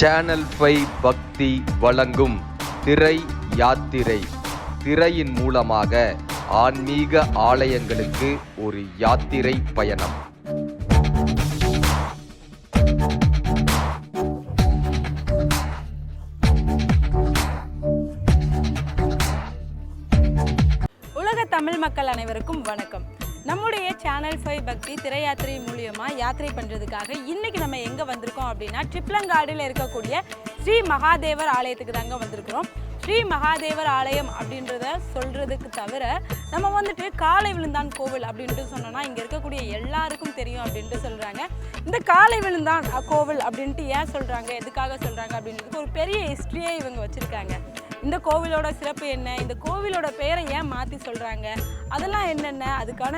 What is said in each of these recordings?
Channel five பக்தி வழங்கும் திரை யாத்திரை. திரையின் மூலமாக ஆன்மீக ஆலயங்களுக்கு ஒரு யாத்திரை பயணம். உலக தமிழ் மக்கள் அனைவருக்கும் வணக்கம். சேனல் ஃபைவ் பக்தி திரை யாத்திரை யாத்திரை பண்ணுறதுக்காக இன்னைக்கு நம்ம எங்கே வந்திருக்கோம் அப்படின்னா ட்ரிப்ளங்காடில் இருக்கக்கூடிய ஸ்ரீ மகாதேவர் ஆலயத்துக்கு தாங்க வந்திருக்கிறோம். ஸ்ரீ மகாதேவர் ஆலயம் அப்படின்றத சொல்கிறதுக்கு தவிர நம்ம வந்துட்டு காலை விழுந்தான் கோவில் அப்படின்ட்டு சொன்னோன்னா இங்கே இருக்கக்கூடிய எல்லாருக்கும் தெரியும் அப்படின்ட்டு சொல்கிறாங்க இந்த காலை விழுந்தான் கோவில் அப்படின்ட்டு ஏன் சொல்கிறாங்க எதுக்காக சொல்கிறாங்க அப்படின்றதுக்கு ஒரு பெரிய ஹிஸ்ட்ரியே இவங்க வச்சுருக்காங்க. இந்த கோவிலோட சிறப்பு என்ன? இந்த கோவிலோட பெயரை ஏன் மாற்றி சொல்கிறாங்க அதெல்லாம் என்னென்ன? அதுக்கான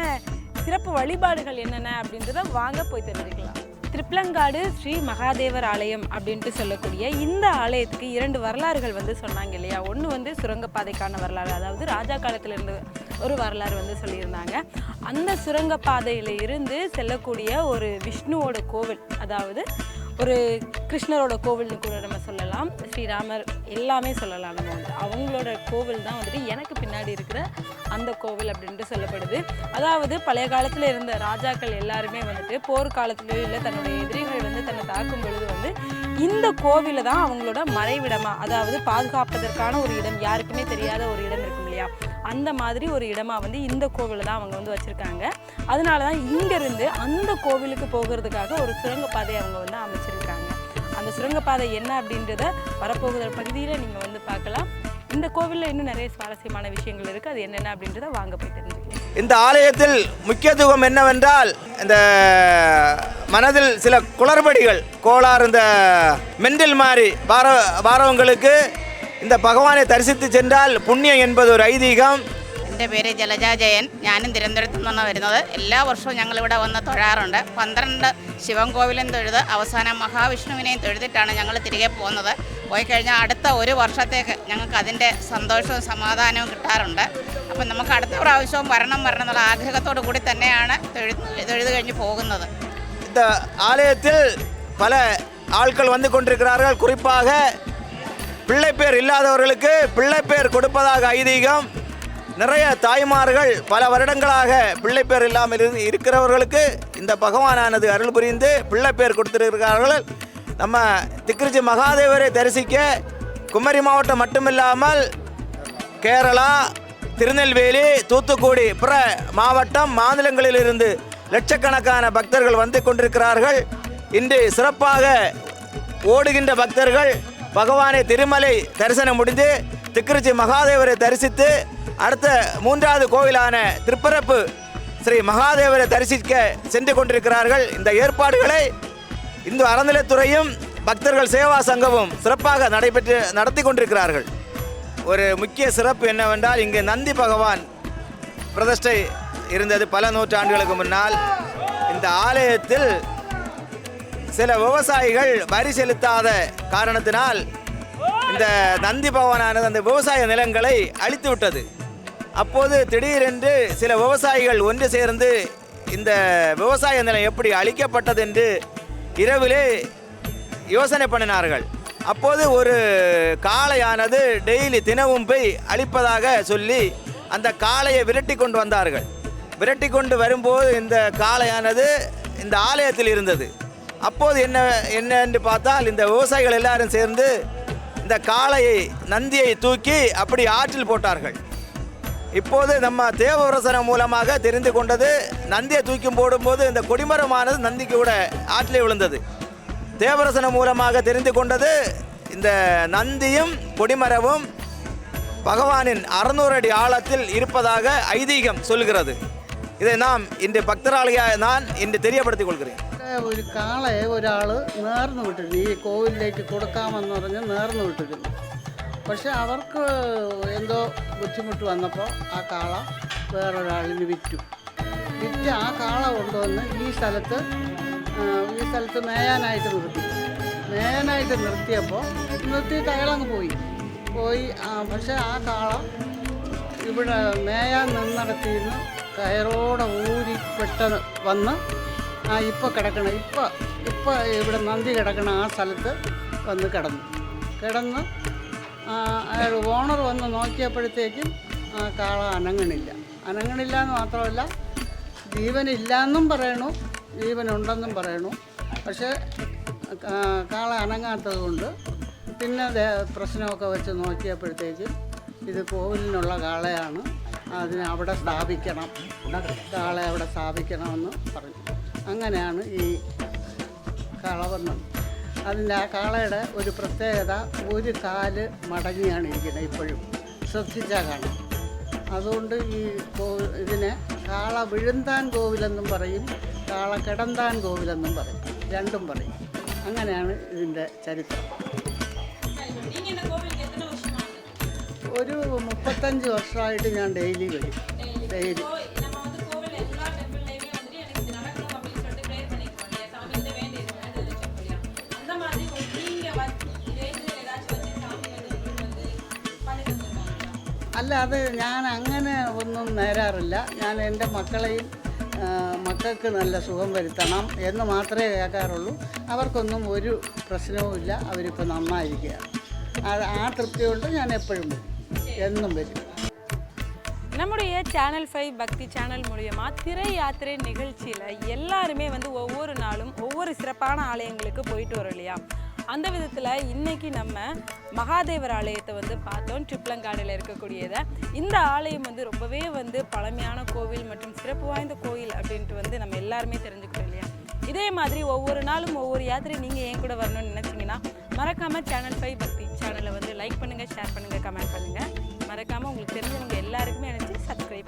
சிறப்பு வழிபாடுகள் என்னென்ன அப்படின்றத வாங்க போய் தெரிஞ்சுக்கலாம். திருப்பலங்காடு ஸ்ரீ மகாதேவர் ஆலயம் அப்படின்ட்டு சொல்லக்கூடிய இந்த ஆலயத்துக்கு இரண்டு வரலாறுகள் வந்து சொன்னாங்க இல்லையா? ஒன்று வந்து சுரங்கப்பாதைக்கான வரலாறு அதாவது ராஜா காலத்தில் இருந்து ஒரு வரலாறு வந்து சொல்லியிருந்தாங்க. அந்த சுரங்கப்பாதையில் இருந்து செல்லக்கூடிய ஒரு விஷ்ணுவோட கோவில் அதாவது ஒரு கிருஷ்ணரோட கோவில்னு கூட நம்ம சொல்லலாம். ஸ்ரீராமர் எல்லாமே சொல்லலாம் நம்ம வந்து. அவங்களோட கோவில் தான் வந்துட்டு எனக்கு பின்னாடி இருக்கிற அந்த கோவில் அப்படின்ட்டு சொல்லப்படுது. அதாவது பழைய காலத்தில் இருந்த ராஜாக்கள் எல்லாருமே வந்துட்டு போர்க்காலத்துலேயோ இல்லை தன்னுடைய எதிரிகள் வந்து தன்னை தாக்கும் பொழுது வந்து இந்த கோவிலை தான் அவங்களோட மறைவிடமா அதாவது பாதுகாப்பதற்கான ஒரு இடம் யாருக்குமே தெரியாத ஒரு இடம் அந்த மாதிரி ஒரு இடமா வந்து இந்த கோவிலை தான் அவங்க வந்து வச்சுருக்காங்க. அதனால தான் இங்கேருந்து அந்த கோவிலுக்கு போகிறதுக்காக ஒரு சுரங்கப்பாதை அவங்க வந்து அமைச்சிருக்காங்க. அந்த சுரங்கப்பாதை என்ன அப்படின்றத வரப்போகிற பகுதியில் நீங்கள் வந்து பார்க்கலாம். இந்த கோவிலில் இன்னும் நிறைய சுவாரஸ்யமான விஷயங்கள் இருக்குது அது என்னென்ன அப்படின்றத வாங்க போய் தெரிஞ்சுக்கலாம். இந்த ஆலயத்தில் முக்கியத்துவம் என்னவென்றால் இந்த மனதில் சில குளறுபடிகள் கோளாறு இந்த மெண்டில் மாதிரி வார வாரவங்களுக்கு இந்த பகவானை தரிசித்து சென்றால் புண்ணியம் என்பது ഒരു ഐതിഹ്യം എൻ്റെ പേര് ജലജ ജയൻ ഞാനും തിരുവനന്തപുരത്തു നിന്നാണ് വരുന്നത് എല്ലാ വർഷവും ഞങ്ങളിവിടെ വന്ന് തൊഴാറുണ്ട് പന്ത്രണ്ട് ശിവൻ കോവിലും തൊഴുത് അവസാനം മഹാവിഷ്ണുവിനെയും തൊഴുതിട്ടാണ് ഞങ്ങൾ തിരികെ പോകുന്നത് പോയി കഴിഞ്ഞാൽ അടുത്ത ഒരു വർഷത്തേക്ക് ഞങ്ങൾക്ക് അതിൻ്റെ സന്തോഷവും സമാധാനവും കിട്ടാറുണ്ട് അപ്പം നമുക്ക് അടുത്ത പ്രാവശ്യവും വരണം വരണം എന്നുള്ള ആഗ്രഹത്തോടു കൂടി തന്നെയാണ് തൊഴുത് തൊഴുത് കഴിഞ്ഞ് പോകുന്നത് இந்த ஆலயத்தில் பல ஆட்கள் வந்து கொண்டிருக்கிறார்கள் பிள்ளை பிள்ளைப்பேர் இல்லாதவர்களுக்கு பிள்ளைப்பேர் கொடுப்பதாக ஐதீகம். நிறைய தாய்மார்கள் பல வருடங்களாக பிள்ளைப்பேர் இல்லாமல் இருக்கிறவர்களுக்கு இந்த பகவானானது அருள் புரிந்து பிள்ளைப்பேர் கொடுத்திருக்கிறார்கள். நம்ம திக்ரிஜி மகாதேவரை தரிசிக்க குமரி மாவட்டம் மட்டுமில்லாமல் கேரளா திருநெல்வேலி தூத்துக்குடி பிற மாவட்டம் மாநிலங்களிலிருந்து லட்சக்கணக்கான பக்தர்கள் வந்து கொண்டிருக்கிறார்கள். இன்று சிறப்பாக ஓடுகின்ற பக்தர்கள் பகவானை திருமலை தரிசனம் முடிந்து திக்ருச்சி மகாதேவரை தரிசித்து அடுத்த மூன்றாவது கோவிலான திருப்பரப்பு ஸ்ரீ மகாதேவரை தரிசிக்க சென்று கொண்டிருக்கிறார்கள். இந்த ஏற்பாடுகளை இந்து அறநிலைத்துறையும் பக்தர்கள் சேவா சங்கமும் சிறப்பாக நடைபெற்று நடத்தி கொண்டிருக்கிறார்கள். ஒரு முக்கிய சிறப்பு என்னவென்றால் இங்கு நந்தி பகவான் பிரதிஷ்டை இருந்தது பல நூற்றாண்டுகளுக்கு முன்னால். இந்த ஆலயத்தில் சில விவசாயிகள் வரி செலுத்தாத காரணத்தினால் இந்த நந்தி பவனானது அந்த விவசாய நிலங்களை அழித்து விட்டது. அப்போது திடீரென்று சில விவசாயிகள் ஒன்று சேர்ந்து இந்த விவசாய நிலம் எப்படி அழிக்கப்பட்டது என்று இரவிலே யோசனை பண்ணினார்கள். அப்போது ஒரு காளையானது டெய்லி தினமும் போய் அழிப்பதாக சொல்லி அந்த காளையை விரட்டி கொண்டு வந்தார்கள். விரட்டி கொண்டு வரும்போது இந்த காளையானது இந்த ஆலயத்தில் இருந்தது. அப்போது என்ன என்ன என்று பார்த்தால் இந்த விவசாயிகள் எல்லாரும் சேர்ந்து இந்த காளையை நந்தியை தூக்கி அப்படி ஆற்றில் போட்டார்கள். இப்போது நம்ம தேவரசனம் மூலமாக தெரிந்து கொண்டது நந்தியை தூக்கி போடும்போது இந்த கொடிமரமானது நந்திக்கு கூட ஆற்றிலே விழுந்தது. தேவரசனம் மூலமாக தெரிந்து கொண்டது இந்த நந்தியும் கொடிமரமும் பகவானின் அறுநூறு அடி ஆழத்தில் இருப்பதாக ஐதீகம் சொல்கிறது. இதை நாம் இன்று பக்தராளியாக நான் இன்று தெரியப்படுத்திக் கொள்கிறேன். ഒരു കാളയെ ഒരാൾ നേർന്നു വിട്ടിരുന്നു. ഈ കോവിലേക്ക് കൊടുക്കാമെന്ന് പറഞ്ഞ് നേർന്നു വിട്ടിരുന്നു. പക്ഷെ അവർക്ക് എന്തോ ബുദ്ധിമുട്ട് വന്നപ്പോൾ ആ കാള വേറൊരാളിന് വിറ്റു. വിറ്റ് ആ കാള കൊണ്ടുവന്ന് ഈ സ്ഥലത്ത് ഈ സ്ഥലത്ത് മേയാനായിട്ട് നിർത്തി. മേയാനായിട്ട് നിർത്തിയപ്പോൾ നിർത്തിയിട്ട് അയാളങ്ങ് പോയി. പോയി പക്ഷേ പക്ഷെ ആ കാള ഇവിടെ മേയാൻ നിന്നിടത്തിന്ന് കയറോടെ ഊരി പെട്ടെന്ന് വന്ന് ആ ഇപ്പോൾ കിടക്കണം ഇപ്പോൾ ഇപ്പോൾ ഇവിടെ നന്ദി കിടക്കണ ആ സ്ഥലത്ത് വന്ന് കിടന്നു. കിടന്ന് അയാൾ ഓണർ വന്ന് നോക്കിയപ്പോഴത്തേക്കും കാള അനങ്ങണില്ല. അനങ്ങണില്ല എന്ന് മാത്രമല്ല ജീവനില്ല എന്നും പറയണു ജീവനുണ്ടെന്നും പറയണു. പക്ഷേ കാള അനങ്ങാത്തത് കൊണ്ട് പിന്നെ പ്രശ്നമൊക്കെ വെച്ച് നോക്കിയപ്പോഴത്തേക്ക് ഇത് കോവിലിനുള്ള കാളയാണ്. അതിനെ അവിടെ സ്ഥാപിക്കണം. കാളെ അവിടെ സ്ഥാപിക്കണമെന്ന് പറഞ്ഞു. അങ്ങനെയാണ് ഈ കാള വന്നത്. അതിന്റെ ആ കാളയുടെ ഒരു പ്രത്യേകത ഒരു കാൽ മടങ്ങിയാണ് ഇരിക്കുന്നത് ഇപ്പോഴും. ശ്രദ്ധിച്ചാൽ കാണാം. അതുകൊണ്ട് ഈ കോ ഇതിനെ കാള വിഴുന്താൻ കോവിലെന്നും പറയും കാള കിടന്താൻ കോവിലെന്നും പറയും. രണ്ടും പറയും. അങ്ങനെയാണ് ഇതിന്റെ ചരിത്രം. ഒരു മുപ്പത്തഞ്ച് വർഷമായിട്ട് ഞാൻ ഡെയിലി വരും. ഡെയിലി. അല്ല അത് ഞാൻ അങ്ങനെ ഒന്നും നേരാറില്ല ഞാൻ എൻ്റെ മക്കളെയും ആ, മക്കൾക്ക് നല്ല സുഖം വരുത്തണം എന്ന് മാത്രമേ കേൾക്കാറുള്ളൂ അവർക്കൊന്നും ഒരു പ്രശ്നവുമില്ല അവരിപ്പോൾ നന്നായിരിക്കുകയാണ് ആ- ആ തൃപ്തി കൊണ്ട് ഞാൻ എപ്പോഴും വരും എന്നും വരും நம்முடைய சேனல் ஃபைவ் பக்தி சேனல் மூலியமா திரை யாத்திரை நிகழ்ச்சியில் எல்லாருமே வந்து ஒவ்வொரு நாளும் ஒவ்வொரு சிறப்பான ஆலயங்களுக்கு போயிட்டு வரோம் இல்லையா அந்த விதத்தில் இன்னைக்கு நம்ம மகாதேவர் ஆலயத்தை வந்து பார்த்தோம். ட்ரிப்ளங்காடில் இருக்கக்கூடியதை. இந்த ஆலயம் வந்து ரொம்பவே வந்து பழமையான கோவில் மற்றும் சிறப்பு வாய்ந்த கோயில் அப்படின்ட்டு வந்து நம்ம எல்லாருமே தெரிஞ்சுக்கிறோம் இல்லையா? இதே மாதிரி ஒவ்வொரு நாளும் ஒவ்வொரு யாத்திரை நீங்கள் ஏன் கூட வரணும்னு நினச்சிங்கன்னா மறக்காமல் சேனல் ஃபைவ் பக்தி சேனலை வந்து லைக் பண்ணுங்கள் ஷேர் பண்ணுங்கள் கமெண்ட் பண்ணுங்கள் மறக்காமல் உங்களுக்கு தெரிஞ்சவங்க எல்லாருக்குமே நினச்சி சப்ஸ்கிரைப்